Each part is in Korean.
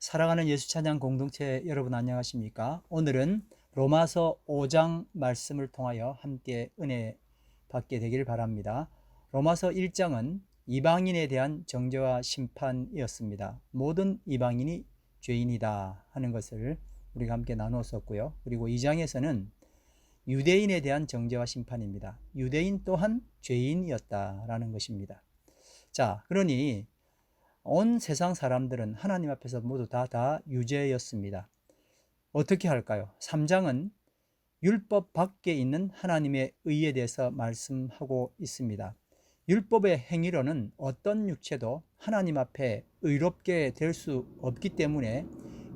사랑하는 예수 찬양 공동체 여러분 안녕하십니까? 오늘은 로마서 5장 말씀을 통하여 함께 은혜 받게 되기를 바랍니다. 로마서 1장은 이방인에 대한 정죄와 심판이었습니다. 모든 이방인이 죄인이다 하는 것을 우리가 함께 나누었었고요. 그리고 2장에서는 유대인에 대한 정죄와 심판입니다. 유대인 또한 죄인이었다라는 것입니다. 자, 그러니 온 세상 사람들은 하나님 앞에서 모두 다, 다 유죄였습니다. 어떻게 할까요? 3장은 율법 밖에 있는 하나님의 의에 대해서 말씀하고 있습니다. 율법의 행위로는 어떤 육체도 하나님 앞에 의롭게 될 수 없기 때문에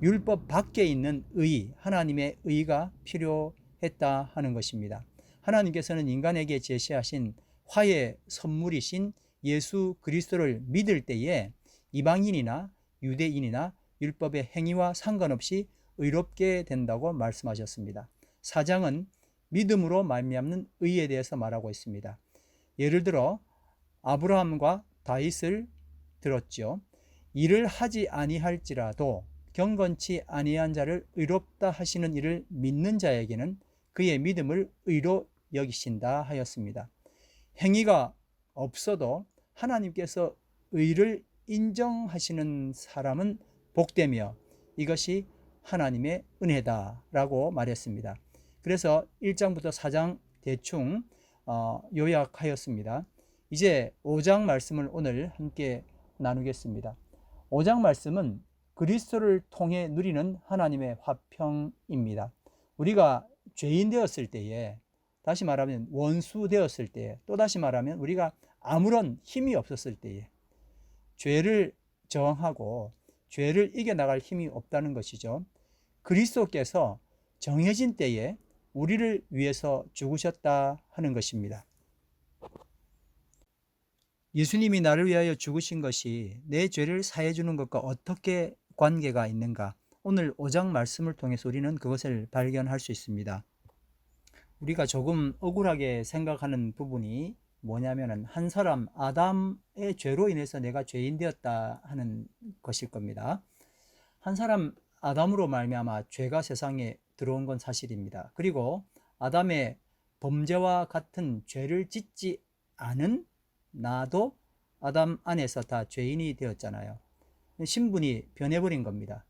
율법 밖에 있는 의, 하나님의 의가 필요했다 하는 것입니다. 하나님께서는 인간에게 제시하신 화의 선물이신 예수 그리스도를 믿을 때에 이방인이나 유대인이나 율법의 행위와 상관없이 의롭게 된다고 말씀하셨습니다. 사장은 믿음으로 말미암는 의에 대해서 말하고 있습니다. 예를 들어 아브라함과 다윗을 들었죠. 일을 하지 아니할지라도 경건치 아니한 자를 의롭다 하시는 일을 믿는 자에게는 그의 믿음을 의로 여기신다 하였습니다. 행위가 없어도 하나님께서 의를 인정하시는 사람은 복되며 이것이 하나님의 은혜다라고 말했습니다. 그래서 1장부터 4장 대충 어, 요약하였습니다. 이제 5장 말씀을 오늘 함께 나누겠습니다. 5장 말씀은 그리스도를 통해 누리는 하나님의 화평입니다. 우리가 죄인 되었을 때에 다시 말하면 원수 되었을 때에 또 다시 말하면 우리가 아무런 힘이 없었을 때에 죄를 저항하고 죄를 이겨나갈 힘이 없다는 것이죠. 그리스도께서 정해진 때에 우리를 위해서 죽으셨다 하는 것입니다. 예수님이 나를 위하여 죽으신 것이 내 죄를 사해 주는 것과 어떻게 관계가 있는가? 오늘 5장 말씀을 통해서 우리는 그것을 발견할 수 있습니다. 우리가 조금 억울하게 생각하는 부분이 뭐냐면은 한 사람 아담의 죄로 인해서 내가 죄인 되었다 하는 것일 겁니다. 한 사람 아담으로 말미암아 죄가 세상에 들어온 건 사실입니다. 그리고 아담의 범죄와 같은 죄를 짓지 않은 나도 아담 안에서 다 죄인이 되었잖아요. 신분이 변해버린 겁니다.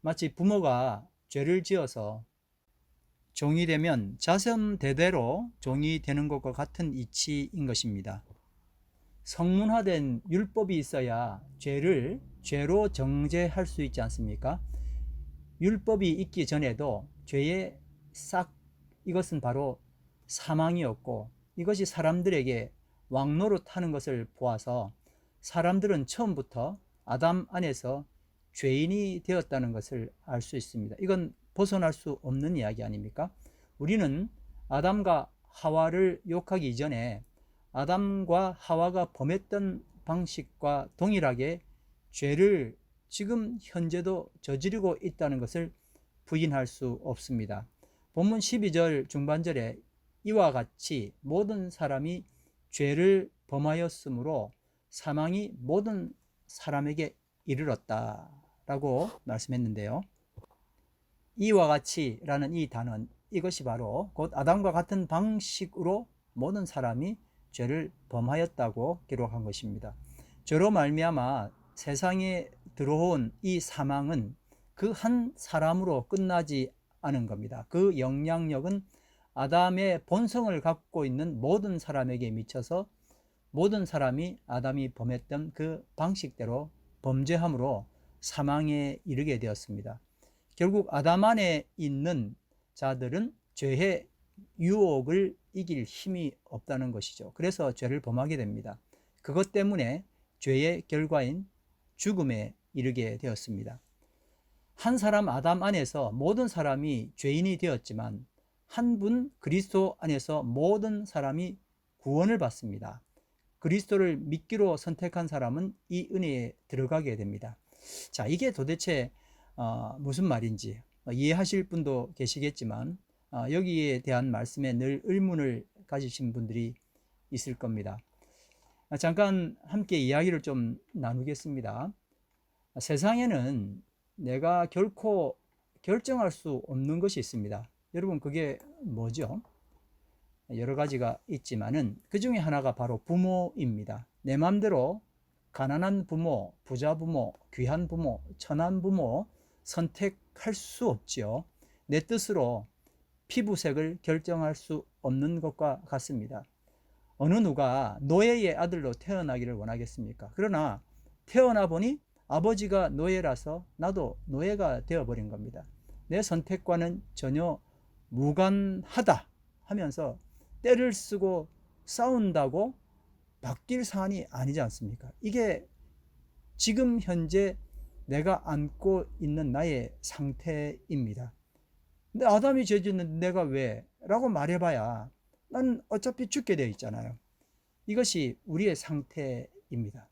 마치 부모가 죄를 지어서 종이 되면 자손 대대로 종이 되는 것과 같은 이치인 것입니다. 성문화된 율법이 있어야 죄를 죄로 정죄할 수 있지 않습니까? 율법이 있기 전에도 죄의 싹 이것은 바로 사망이었고 이것이 사람들에게 왕노릇하는 것을 보아서 사람들은 처음부터 아담 안에서 죄인이 되었다는 것을 알 수 있습니다. 이건 벗어날 수 없는 이야기 아닙니까? 우리는 아담과 하와를 욕하기 이전에 아담과 하와가 범했던 방식과 동일하게 죄를 지금 현재도 저지르고 있다는 것을 부인할 수 없습니다. 본문 12절 중반절에 이와 같이 모든 사람이 죄를 범하였으므로 사망이 모든 사람에게 이르렀다라고 말씀했는데요. 이와 같이라는 이 단어 이것이 바로 곧 아담과 같은 방식으로 모든 사람이 죄를 범하였다고 기록한 것입니다. 죄로 말미암아 세상에 들어온 이 사망은 그 한 사람으로 끝나지 않은 겁니다. 그 영향력은 아담의 본성을 갖고 있는 모든 사람에게 미쳐서 모든 사람이 아담이 범했던 그 방식대로 범죄함으로 사망에 이르게 되었습니다. 결국 아담 안에 있는 자들은 죄의 유혹을 이길 힘이 없다는 것이죠. 그래서 죄를 범하게 됩니다. 그것 때문에 죄의 결과인 죽음에 이르게 되었습니다. 한 사람 아담 안에서 모든 사람이 죄인이 되었지만 한 분 그리스도 안에서 모든 사람이 구원을 받습니다. 그리스도를 믿기로 선택한 사람은 이 은혜에 들어가게 됩니다. 자, 이게 도대체 어, 무슨 말인지 이해하실 분도 계시겠지만 어, 여기에 대한 말씀에 늘 의문을 가지신 분들이 있을 겁니다. 아, 잠깐 함께 이야기를 좀 나누겠습니다. 세상에는 내가 결코 결정할 수 없는 것이 있습니다. 여러분 그게 뭐죠? 여러 가지가 있지만은 그 중에 하나가 바로 부모입니다. 내 마음대로 가난한 부모, 부자 부모, 귀한 부모, 천한 부모 선택할 수 없지요. 내 뜻으로 피부색을 결정할 수 없는 것과 같습니다. 어느 누가 노예의 아들로 태어나기를 원하겠습니까? 그러나 태어나 보니 아버지가 노예라서 나도 노예가 되어버린 겁니다. 내 선택과는 전혀 무관하다 하면서 때를 쓰고 싸운다고 바뀔 사안이 아니지 않습니까? 이게 지금 현재 내가 안고 있는 나의 상태입니다. 근데 아담이 죄짓는 내가 왜? 라고 말해봐야 나는 어차피 죽게 되어 있잖아요. 이것이 우리의 상태입니다.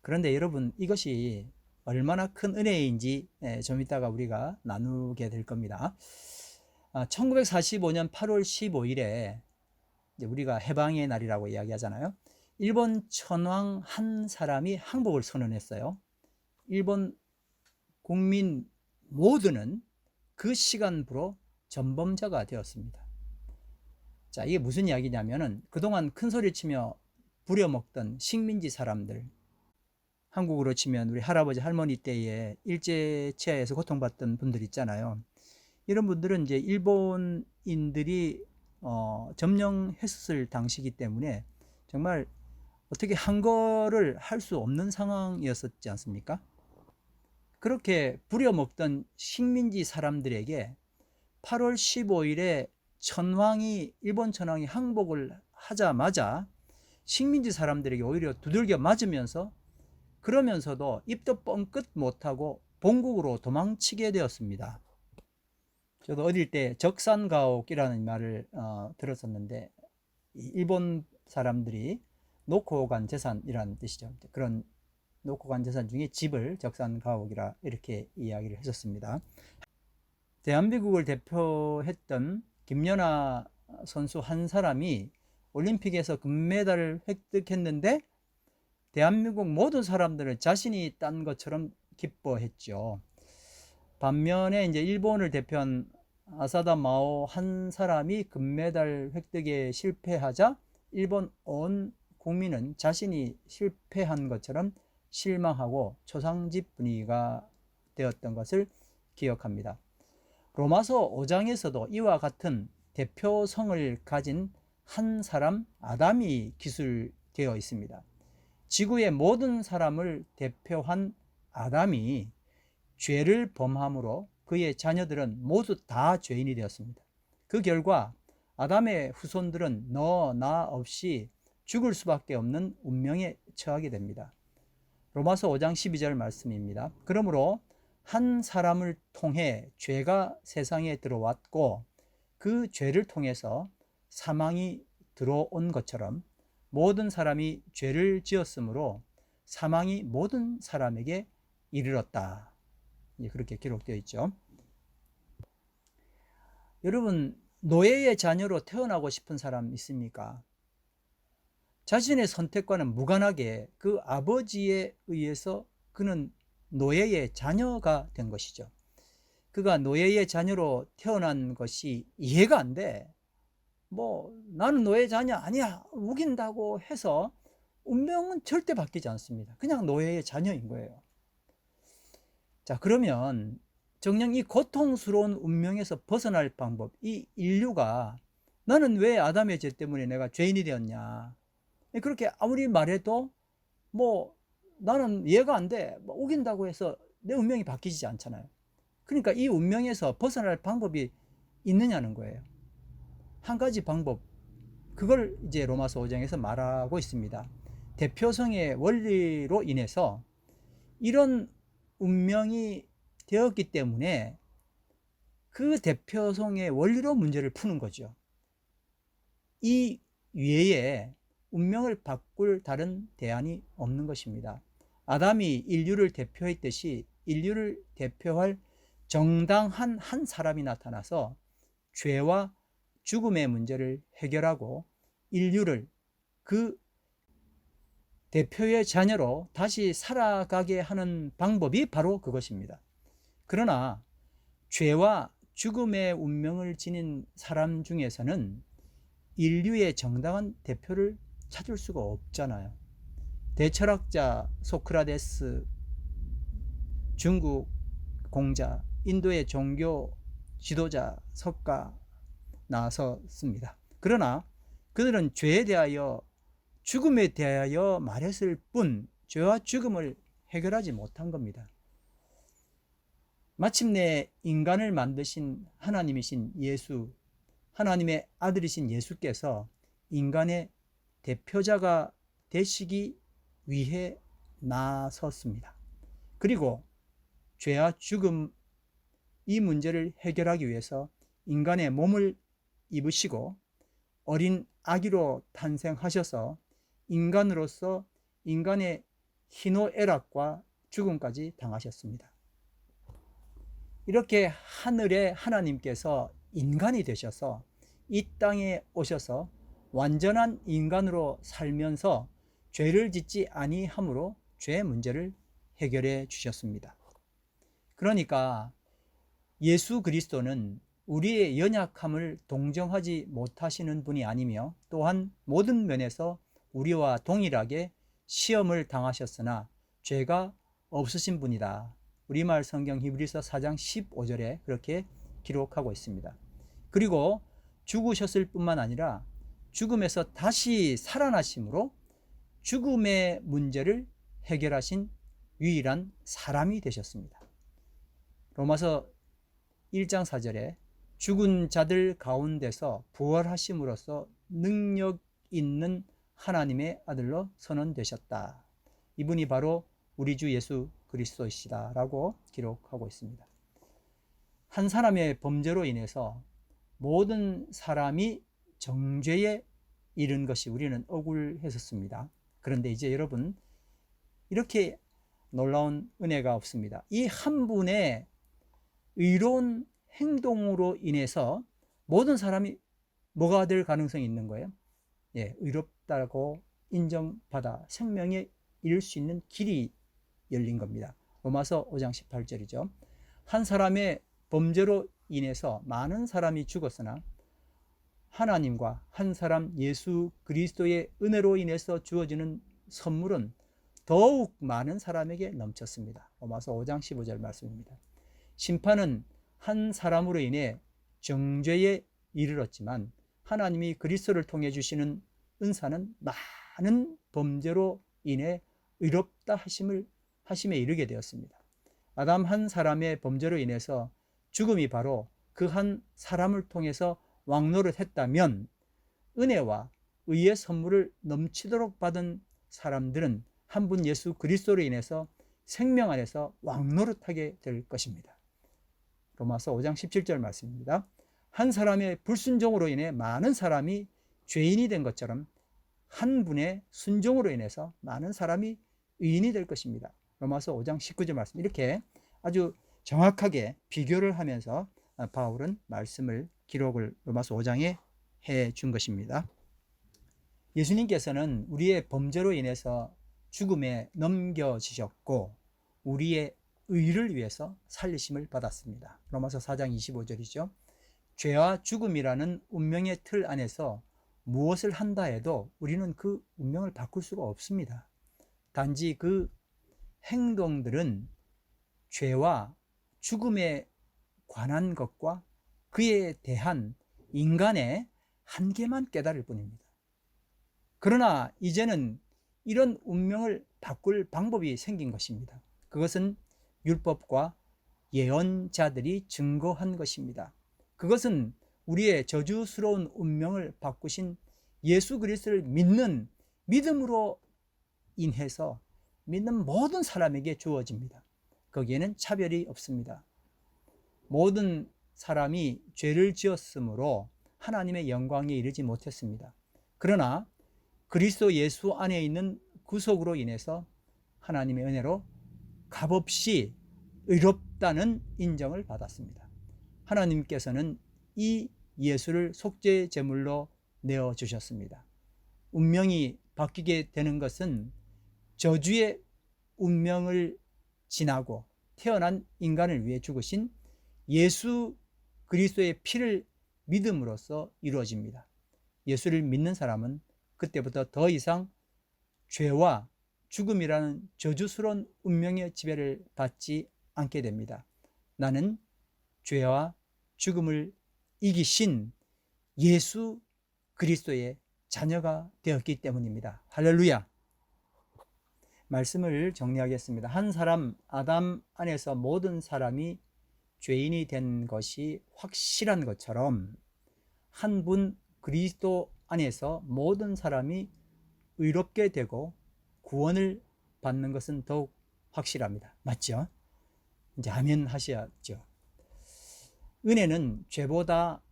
그런데 여러분 이것이 얼마나 큰 은혜인지 예, 좀 이따가 우리가 나누게 될 겁니다. 1945년 8월 15일에 우리가 해방의 날이라고 이야기하잖아요. 일본 천황 한 사람이 항복을 선언했어요. 일본 국민 모두는 그 시간부로 전범자가 되었습니다. 자, 이게 무슨 이야기냐면은 그동안 큰 소리 치며 부려먹던 식민지 사람들, 한국으로 치면 우리 할아버지 할머니 때에 일제 치하에서 고통받던 분들 있잖아요. 이런 분들은 이제 일본인들이 어, 점령했을 당시이기 때문에 정말 어떻게 한 거를 할 수 없는 상황이었었지 않습니까? 그렇게 부려먹던 식민지 사람들에게 8월 15일에 천황이 일본 천황이 항복을 하자마자 식민지 사람들에게 오히려 두들겨 맞으면서 그러면서도 입도 뻥끗 못하고 본국으로 도망치게 되었습니다. 저도 어릴 때 적산가옥이라는 말을 어, 들었었는데 일본 사람들이 놓고 간 재산이라는 뜻이죠. 그런 놓고 간 재산 중에 집을 적산가옥이라 이렇게 이야기를 했었습니다. 대한민국을 대표했던 김연아 선수 한 사람이 올림픽에서 금메달을 획득했는데 대한민국 모든 사람들은 자신이 딴 것처럼 기뻐했죠. 반면에 이제 일본을 대표한 아사다 마오 한 사람이 금메달 획득에 실패하자 일본 온 국민은 자신이 실패한 것처럼 실망하고 초상집 분위기가 되었던 것을 기억합니다. 로마서 5장에서도 이와 같은 대표성을 가진 한 사람 아담이 기술되어 있습니다. 지구의 모든 사람을 대표한 아담이 죄를 범함으로 그의 자녀들은 모두 다 죄인이 되었습니다. 그 결과 아담의 후손들은 너, 나 없이 죽을 수밖에 없는 운명에 처하게 됩니다. 로마서 5장 12절 말씀입니다. 그러므로 한 사람을 통해 죄가 세상에 들어왔고 그 죄를 통해서 사망이 들어온 것처럼 모든 사람이 죄를 지었으므로 사망이 모든 사람에게 이르렀다. 그렇게 기록되어 있죠. 여러분, 노예의 자녀로 태어나고 싶은 사람 있습니까? 자신의 선택과는 무관하게 그 아버지에 의해서 그는 노예의 자녀가 된 것이죠. 그가 노예의 자녀로 태어난 것이 이해가 안 돼. 뭐, 나는 노예 자녀 아니야. 우긴다고 해서 운명은 절대 바뀌지 않습니다. 그냥 노예의 자녀인 거예요. 자, 그러면 정녕 이 고통스러운 운명에서 벗어날 방법, 이 인류가 나는 왜 아담의 죄 때문에 내가 죄인이 되었냐. 그렇게 아무리 말해도 뭐 나는 이해가 안 돼. 뭐 우긴다고 해서 내 운명이 바뀌지 않잖아요. 그러니까 이 운명에서 벗어날 방법이 있느냐는 거예요. 한 가지 방법. 그걸 이제 로마서 5장에서 말하고 있습니다. 대표성의 원리로 인해서 이런 운명이 되었기 때문에 그 대표성의 원리로 문제를 푸는 거죠. 이 외에 운명을 바꿀 다른 대안이 없는 것입니다. 아담이 인류를 대표했듯이 인류를 대표할 정당한 한 사람이 나타나서 죄와 죽음의 문제를 해결하고 인류를 그 대표의 자녀로 다시 살아가게 하는 방법이 바로 그것입니다. 그러나 죄와 죽음의 운명을 지닌 사람 중에서는 인류의 정당한 대표를 찾을 수가 없잖아요. 대철학자 소크라테스, 중국 공자, 인도의 종교 지도자 석가 나섰습니다. 그러나 그들은 죄에 대하여 죽음에 대하여 말했을 뿐 죄와 죽음을 해결하지 못한 겁니다. 마침내 인간을 만드신 하나님이신 예수, 하나님의 아들이신 예수께서 인간의 대표자가 되시기 위해 나섰습니다. 그리고 죄와 죽음 이 문제를 해결하기 위해서 인간의 몸을 입으시고 어린 아기로 탄생하셔서 인간으로서 인간의 희노애락과 죽음까지 당하셨습니다. 이렇게 하늘의 하나님께서 인간이 되셔서 이 땅에 오셔서 완전한 인간으로 살면서 죄를 짓지 아니함으로 죄 문제를 해결해 주셨습니다. 그러니까 예수 그리스도는 우리의 연약함을 동정하지 못하시는 분이 아니며 또한 모든 면에서 우리와 동일하게 시험을 당하셨으나 죄가 없으신 분이다. 우리말 성경 히브리서 4장 15절에 그렇게 기록하고 있습니다. 그리고 죽으셨을 뿐만 아니라 죽음에서 다시 살아나심으로 죽음의 문제를 해결하신 유일한 사람이 되셨습니다. 로마서 1장 4절에 죽은 자들 가운데서 부활하심으로써 능력 있는 하나님의 아들로 선언되셨다. 이분이 바로 우리 주 예수 그리스도이시다라고 기록하고 있습니다. 한 사람의 범죄로 인해서 모든 사람이 정죄에 이른 것이 우리는 억울했었습니다. 그런데 이제 여러분 이렇게 놀라운 은혜가 없습니다. 이 한 분의 의로운 행동으로 인해서 모든 사람이 뭐가 될 가능성이 있는 거예요? 예, 의롭다고 인정받아 생명에 이를 수 있는 길이 열린 겁니다. 로마서 5장 18절이죠. 한 사람의 범죄로 인해서 많은 사람이 죽었으나 하나님과 한 사람 예수 그리스도의 은혜로 인해서 주어지는 선물은 더욱 많은 사람에게 넘쳤습니다. 로마서 5장 15절 말씀입니다. 심판은 한 사람으로 인해 정죄에 이르렀지만 하나님이 그리스도를 통해 주시는 은사는 많은 범죄로 인해 의롭다 하심을 하심에 이르게 되었습니다. 아담 한 사람의 범죄로 인해서 죽음이 바로 그 한 사람을 통해서 왕노를 했다면 은혜와 의의 선물을 넘치도록 받은 사람들은 한 분 예수 그리스도로 인해서 생명 안에서 왕노릇하게 될 것입니다. 로마서 5장 17절 말씀입니다. 한 사람의 불순종으로 인해 많은 사람이 죄인이 된 것처럼 한 분의 순종으로 인해서 많은 사람이 의인이 될 것입니다. 로마서 5장 19절 말씀. 이렇게 아주 정확하게 비교를 하면서 바울은 말씀을 기록을 로마서 5장에 해 준 것입니다. 예수님께서는 우리의 범죄로 인해서 죽음에 넘겨지셨고 우리의 의를 위해서 살리심을 받았습니다. 로마서 4장 25절이죠. 죄와 죽음이라는 운명의 틀 안에서 무엇을 한다 해도 우리는 그 운명을 바꿀 수가 없습니다. 단지 그 행동들은 죄와 죽음에 관한 것과 그에 대한 인간의 한계만 깨달을 뿐입니다. 그러나 이제는 이런 운명을 바꿀 방법이 생긴 것입니다. 그것은 율법과 예언자들이 증거한 것입니다. 그것은 우리의 저주스러운 운명을 바꾸신 예수 그리스도를 믿는 믿음으로 인해서 믿는 모든 사람에게 주어집니다. 거기에는 차별이 없습니다. 모든 사람이 죄를 지었으므로 하나님의 영광에 이르지 못했습니다. 그러나 그리스도 예수 안에 있는 구속으로 인해서 하나님의 은혜로 값없이 의롭다는 인정을 받았습니다. 하나님께서는 이 예수를 속죄 제물로 내어 주셨습니다. 운명이 바뀌게 되는 것은 저주의 운명을 지나고 태어난 인간을 위해 죽으신 예수 그리스도의 피를 믿음으로써 이루어집니다. 예수를 믿는 사람은 그때부터 더 이상 죄와 죽음이라는 저주스러운 운명의 지배를 받지 않게 됩니다. 나는 죄와 죽음을 이기신 예수 그리스도의 자녀가 되었기 때문입니다. 할렐루야. 말씀을 정리하겠습니다. 한 사람 아담 안에서 모든 사람이 죄인이 된 것이 확실한 것처럼 한 분 그리스도 안에서 모든 사람이 의롭게 되고 구원을 받는 것은 더욱 확실합니다. 맞죠? 이제 아멘 하셔야죠. 은혜는 죄보다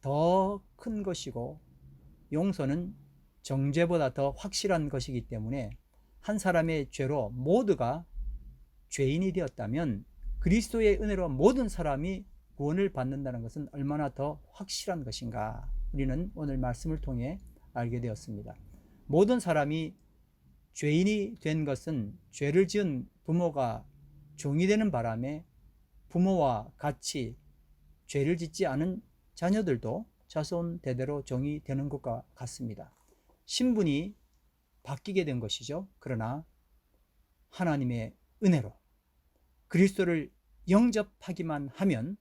더 큰 것이고 용서는 정죄보다 더 확실한 것이기 때문에 한 사람의 죄로 모두가 죄인이 되었다면 그리스도의 은혜로 모든 사람이 구원을 받는다는 것은 얼마나 더 확실한 것인가 우리는 오늘 말씀을 통해 알게 되었습니다. 모든 사람이 죄인이 된 것은 죄를 지은 부모가 종이 되는 바람에 부모와 같이 죄를 짓지 않은 자녀들도 자손 대대로 종이 되는 것과 같습니다. 신분이 바뀌게 된 것이죠. 그러나 하나님의 은혜로 그리스도를 영접하기만 하면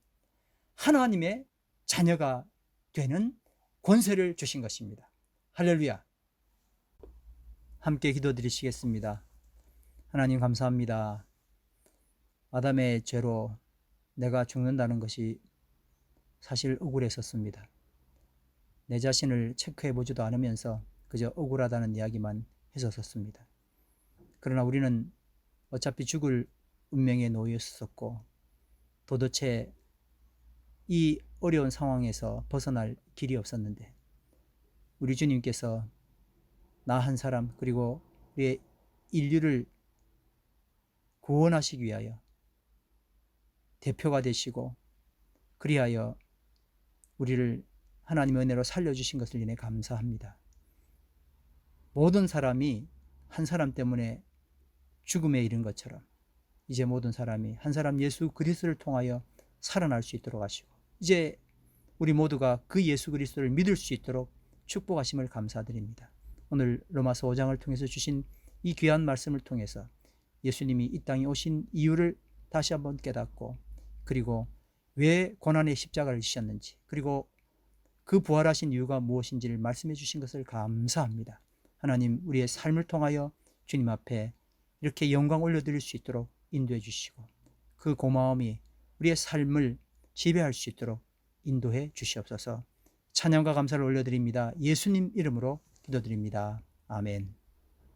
하나님의 자녀가 되는 권세를 주신 것입니다. 할렐루야. 함께 기도드리시겠습니다. 하나님 감사합니다. 아담의 죄로 내가 죽는다는 것이 사실 억울했었습니다. 내 자신을 체크해 보지도 않으면서 그저 억울하다는 이야기만 했었습니다. 그러나 우리는 어차피 죽을 운명에 놓였었고 도대체 이 어려운 상황에서 벗어날 길이 없었는데 우리 주님께서 나 한 사람 그리고 우리의 인류를 구원하시기 위하여 대표가 되시고 그리하여 우리를 하나님의 은혜로 살려주신 것을 인해 감사합니다. 모든 사람이 한 사람 때문에 죽음에 이른 것처럼 이제 모든 사람이 한 사람 예수 그리스도를 통하여 살아날 수 있도록 하시고 이제 우리 모두가 그 예수 그리스도를 믿을 수 있도록 축복하심을 감사드립니다. 오늘 로마서 5장을 통해서 주신 이 귀한 말씀을 통해서 예수님이 이 땅에 오신 이유를 다시 한번 깨닫고 그리고 왜 고난의 십자가를 지셨는지 그리고 그 부활하신 이유가 무엇인지를 말씀해 주신 것을 감사합니다. 하나님 우리의 삶을 통하여 주님 앞에 이렇게 영광 올려드릴 수 있도록 인도해 주시고 그 고마움이 우리의 삶을 지배할 수 있도록 인도해 주시옵소서 찬양과 감사를 올려드립니다. 예수님 이름으로 기도드립니다. 아멘.